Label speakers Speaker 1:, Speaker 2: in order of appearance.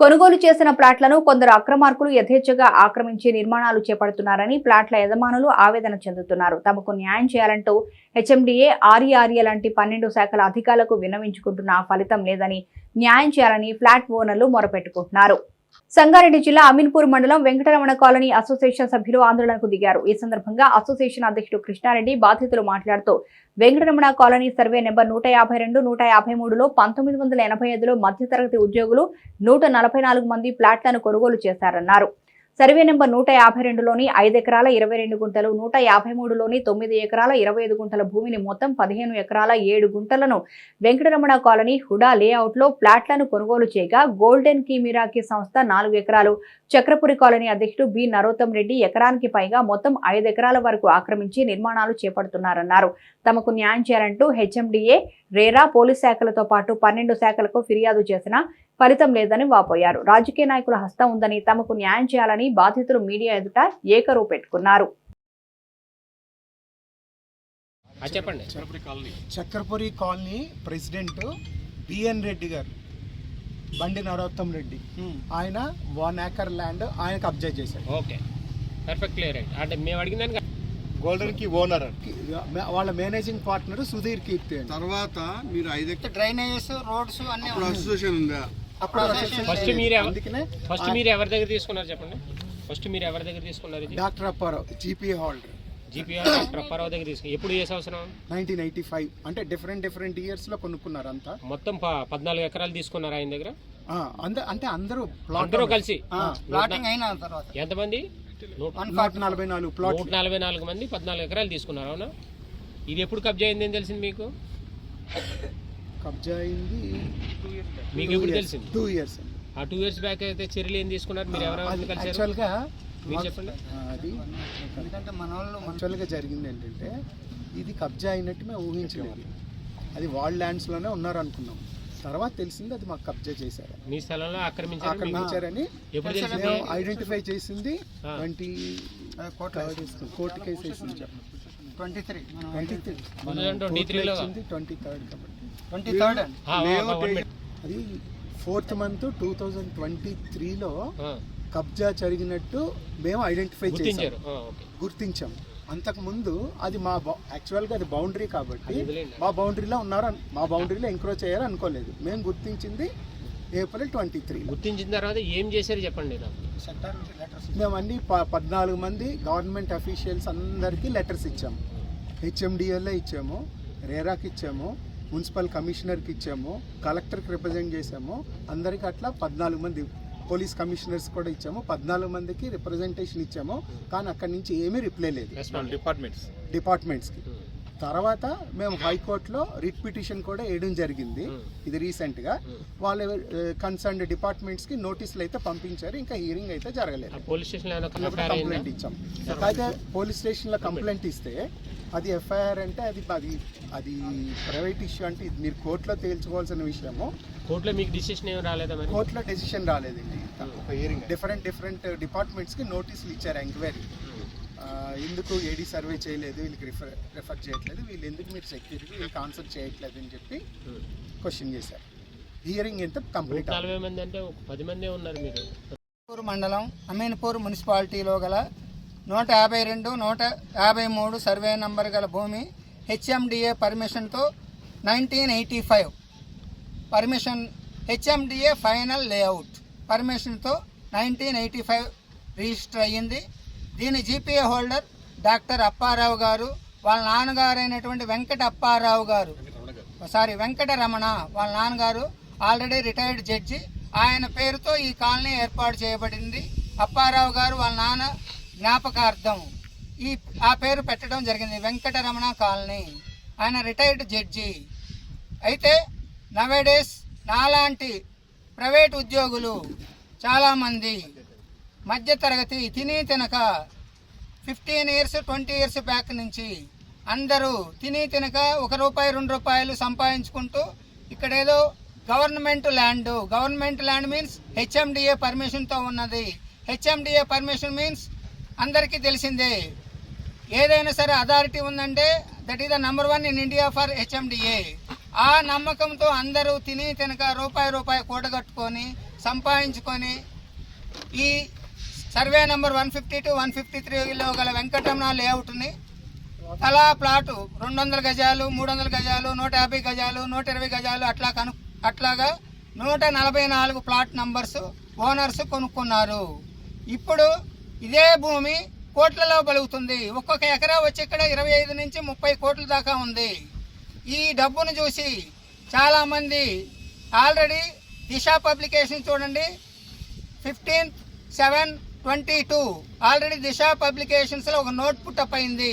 Speaker 1: కొనుగోలు చేసిన ప్లాట్లను కొందరు అక్రమార్కులు యథేచ్ఛగా ఆక్రమించి నిర్మాణాలు చేపడుతున్నారని ప్లాట్ల యజమానులు ఆవేదన చెందుతున్నారు. తమకు న్యాయం చేయాలంటూ హెచ్ఎండిఏ ఆర్ఈఆర్ఏ లాంటి పన్నెండు శాఖల అధికారులకు విన్నవించుకుంటున్న ఫలితం లేదని న్యాయం చేయాలని ఫ్లాట్ ఓనర్లు మొరపెట్టుకుంటున్నారు. సంగారెడ్డి జిల్లా అమీన్పూర్ మండలం వెంకటరమణ కాలనీ అసోసియేషన్ సభ్యులు ఆందోళనకు దిగారు. ఈ సందర్భంగా అసోసియేషన్ అధ్యక్షుడు కృష్ణారెడ్డి బాధితులు మాట్లాడుతూ వెంకటరమణ కాలనీ సర్వే నెంబర్ నూట యాభై రెండు నూట యాభై మూడులో పంతొమ్మిది వందల ఎనభై ఐదులో మధ్యతరగతి ఉద్యోగులు నూట నలభై నాలుగు మంది ప్లాట్లను కొనుగోలు చేశారన్నారు. సర్వే నెంబర్ నూట యాభై రెండులోని ఐదు ఎకరాల ఇరవై రెండు గుంటలు నూట యాభై మూడులోని తొమ్మిది ఎకరాల ఇరవై ఐదు గుంటల భూమిని మొత్తం పదిహేను ఎకరాల ఏడు గుంటలను వెంకటరమణ కాలనీ హుడా లేఅవుట్లో ప్లాట్లను కొనుగోలు చేయగా గోల్డెన్ కీమిరాకి సంస్థ నాలుగు ఎకరాలు చక్రపురి కాలనీ అధ్యక్షుడు బి. నరోత్తం రెడ్డి ఎకరానికి పైగా మొత్తం ఐదు ఎకరాల వరకు ఆక్రమించి నిర్మాణాలు చేపడుతున్నారన్నారు. తమకు న్యాయం చేయాలంటూ హెచ్ఎండిఏ రేరా పోలీస్ శాఖలతో పాటు పన్నెండు శాఖలకు ఫిర్యాదు చేసినా ఫలితం లేదని వాపోయారు. రాజకీయ నాయకుల హస్తం ఉందని తమకు న్యాయం చేయాలని బాధితులు మీడియా ఎదుట ఏకరువు పెట్టుకున్నారు.
Speaker 2: ఆ, చెప్పండి.
Speaker 3: Chakrapuri colony. President BN Reddy గారు. బండి నరోత్తం రెడ్డి. ఆయన వన్ ఏకర్ ల్యాండ్ ఆయన కబ్జా చేశాడు.
Speaker 2: ఓకే. పర్ఫెక్ట్ క్లియర్ అంటే మేము అడిగిన దానికి
Speaker 4: గోల్డెన్కి ఓనర్
Speaker 3: వాళ్ళ మేనేజింగ్ పార్ట్నర్ సుధీర్ కీర్తి
Speaker 4: తర్వాత మీరు ఐదు
Speaker 5: డ్రైనేజెస్ రోడ్స్ అన్ని
Speaker 4: అసోసియేషన్ ఉందా?
Speaker 3: అప్పుడు
Speaker 2: ఫస్ట్ మీరు ఫస్ట్ మీరు ఎవరి దగ్గర తీసుకున్నారు చెప్పండి? ఫస్ట్ మీరు ఎవరి దగ్గర తీసుకున్నారు
Speaker 3: doctor Apparao GP holder
Speaker 2: GPR doctor Apparao దగ్గర ఎప్పుడు ఏ సంవత్సరం
Speaker 3: నైన్టీన్ ఎయిటీ ఫైవ్. అంటే డిఫరెంట్ డిఫరెంట్ ఇయర్స్లో కొనుక్కున్నారు అంతా.
Speaker 2: మొత్తం ప- పద్నాలుగు ఎకరాలు తీసుకున్నారు ఆయన దగ్గర?
Speaker 3: ఆ, అంద అంటే అందరూ ప్లాట్
Speaker 2: అందరూ కలిసి?
Speaker 5: ప్లాటింగ్ అయిన తర్వాత.
Speaker 2: ఎంతమంది? నూట
Speaker 3: నూట నలభై నాలుగు ప్లాట్
Speaker 2: నూట నలభై నాలుగు మంది పద్నాలుగు ఎకరాలు తీసుకున్నారు అవునా? ఇది ఎప్పుడు కబ్జా అయింది అని తెలిసింది మీకు?
Speaker 3: కబ్జా అయింది
Speaker 2: మీకు ఎప్పుడు తెలిసింది?
Speaker 3: టూ ఇయర్స్
Speaker 2: ఆ టూ ఇయర్స్ బ్యాక్ అయితే చర్యలు ఏం తీసుకున్నారు? మీరు ఎవరెవరిని కలిసారు
Speaker 3: యాక్చువల్గా అది
Speaker 5: ఎందుకంటే మన వాళ్ళు
Speaker 3: జరిగింది ఏంటంటే ఇది కబ్జా అయినట్టు మేము ఊహించలేదు. అది వాళ్ళ ల్యాండ్స్లోనే ఉన్నారు అనుకున్నాం తర్వాత తెలిసింది అది మాకు కబ్జా చేశారు.
Speaker 2: మీ స్థలంలో ఆక్రమించారు
Speaker 3: ఆక్రమించారని మేము ఐడెంటిఫై చేసింది. ట్వంటీ కోర్టు కేసు వేసింది.
Speaker 5: Twenty three.
Speaker 3: ట్వంటీ
Speaker 2: ట్వంటీ త్రీలో
Speaker 3: ట్వంటీ థర్డ్ కాబట్టి.
Speaker 5: ట్వంటీ థర్డ్
Speaker 3: అది fourth month two thousand twenty త్రీలో కబ్జా జరిగినట్టు మేము ఐడెంటిఫై చేసాం గుర్తించాం. అంతకు ముందు అది మా బౌ- యాక్చువల్గా అది బౌండరీ కాబట్టి. మా బౌండరీలో ఉన్నారు మా బౌండరీలో ఎంక్రోచ్ అయ్యారు అనుకోలేదు. మేము గుర్తించింది ఏప్రిల్ ట్వంటీ త్రీ
Speaker 2: గుర్తించిన తర్వాత ఏం చేశారు చెప్పండి నాకు.
Speaker 5: సెక్టర్ లెటర్స్
Speaker 3: మేము అన్ని ప- పద్నాలుగు మంది గవర్నమెంట్ అఫీషియల్స్ అందరికీ లెటర్స్ ఇచ్చాము హెచ్ఎండిఎల్ఏ ఇచ్చాము రేరాకి ఇచ్చాము మున్సిపల్ కమిషనర్కి ఇచ్చాము కలెక్టర్కి రిప్రజెంట్ చేసాము అందరికీ అట్లా పద్నాలుగు మంది పోలీస్ కమిషనర్స్ కూడా ఇచ్చాము. పద్నాలుగు మందికి రిప్రజెంటేషన్ ఇచ్చాము. కానీ అక్కడి నుంచి ఏమీ రిప్లై లేదు.
Speaker 4: డిపార్ట్మెంట్స్
Speaker 3: డిపార్ట్మెంట్స్కి తర్వాత మేము హైకోర్టులో రిట్ పిటిషన్ కూడా వేయడం జరిగింది. ఇది రీసెంట్గా వాళ్ళ కన్సర్న్డ్ డిపార్ట్మెంట్స్కి నోటీసులు అయితే పంపించారు. ఇంకా హియరింగ్ అయితే జరగలేదు.
Speaker 2: కంప్లైంట్
Speaker 3: ఇచ్చాం. అయితే పోలీస్ స్టేషన్లో కంప్లైంట్ ఇస్తే అది ఎఫ్ఐఆర్ అంటే అది అది అది ప్రైవేట్ ఇష్యూ అంటే ఇది మీరు కోర్టులో తేల్చుకోవాల్సిన విషయము.
Speaker 2: కోర్టులో మీకు డిసిషన్ ఏం రాలేదా మరి?
Speaker 3: కోర్టులో డెసిషన్ రాలేదండి. డిఫరెంట్ డిఫరెంట్ డిపార్ట్మెంట్స్కి నోటీసులు ఇచ్చారు ఎంక్వైరీ. ఎందుకు ఏడీ సర్వే చేయలేదు? వీళ్ళకి రిఫర్ రెఫర్ చేయట్లేదు. వీళ్ళు ఎందుకు మీరు సెక్యూరిటీ వీళ్ళకి ఆన్సర్ చేయట్లేదు అని చెప్పి క్వశ్చన్ చేశారు. హియరింగ్ ఎంత కంప్లీట్
Speaker 2: నలభై మంది అంటే ఒక పది మందే ఉన్నారు మీరు.
Speaker 5: మండలం అమీన్పూర్ మున్సిపాలిటీలో గల నూట యాభై రెండు నూట యాభై మూడు సర్వే నంబర్ గల భూమి HMDA పర్మిషన్తో nineteen eighty five. Permission HMDA final layout పర్మిషన్తో nineteen eighty five register అయ్యింది. దీని జీపీఏ హోల్డర్ డాక్టర్ అప్పారావు గారు వాళ్ళ నాన్నగారైనటువంటి వెంకట అప్పారావు గారు. సారీ వెంకటరమణ వాళ్ళ నాన్నగారు ఆల్రెడీ రిటైర్డ్ జడ్జి. ఆయన పేరుతో ఈ కాలనీ ఏర్పాటు చేయబడింది. అప్పారావు గారు వాళ్ళ నాన్న జ్ఞాపకార్థం. ఈ ఆ పేరు పెట్టడం జరిగింది వెంకటరమణ కాలనీ. ఆయన రిటైర్డ్ జడ్జి. అయితే నవేడేస్ నాలాంటి ప్రైవేట్ ఉద్యోగులు చాలామంది మధ్యతరగతి తిని తినక fifteen years twenty years back నుంచి అందరూ తిని తినక ఒక రూపాయి రెండు రూపాయలు సంపాదించుకుంటూ ఇక్కడ ఏదో government land. Government land means HMDA పర్మిషన్తో ఉన్నది. హెచ్ఎండిఏ పర్మిషన్ మీన్స్ అందరికీ తెలిసిందే. ఏదైనా సరే అథారిటీ ఉందంటే that is the number one in India for HMDA. ఆ నమ్మకంతో అందరూ తిని తినక రూపాయి రూపాయి కూడగట్టుకొని సంపాదించుకొని ఈ survey number one fifty two one fifty త్రీలో గల వెంకటరమణ లేఅవుట్ని తలా ప్లాటు రెండు వందల గజాలు మూడు వందల గజాలు నూట యాభై గజాలు నూట ఇరవై గజాలు అట్లా కను అట్లాగా నూట నలభై నాలుగు ప్లాట్ నంబర్స్ ఓనర్స్ కొనుక్కున్నారు. ఇప్పుడు ఇదే భూమి కోట్లలో బలుగుతుంది ఒక్కొక్క ఎకరా వచ్చి ఇక్కడ ఇరవై ఐదు నుంచి ముప్పై కోట్ల దాకా ఉంది. ఈ డబ్బును చూసి చాలామంది ఆల్రెడీ దిశ పబ్లికేషన్ చూడండి. Fifteenth seven twenty two. Already Disha పబ్లికేషన్స్లో ఒక నోట్ పుట్టప్ అయింది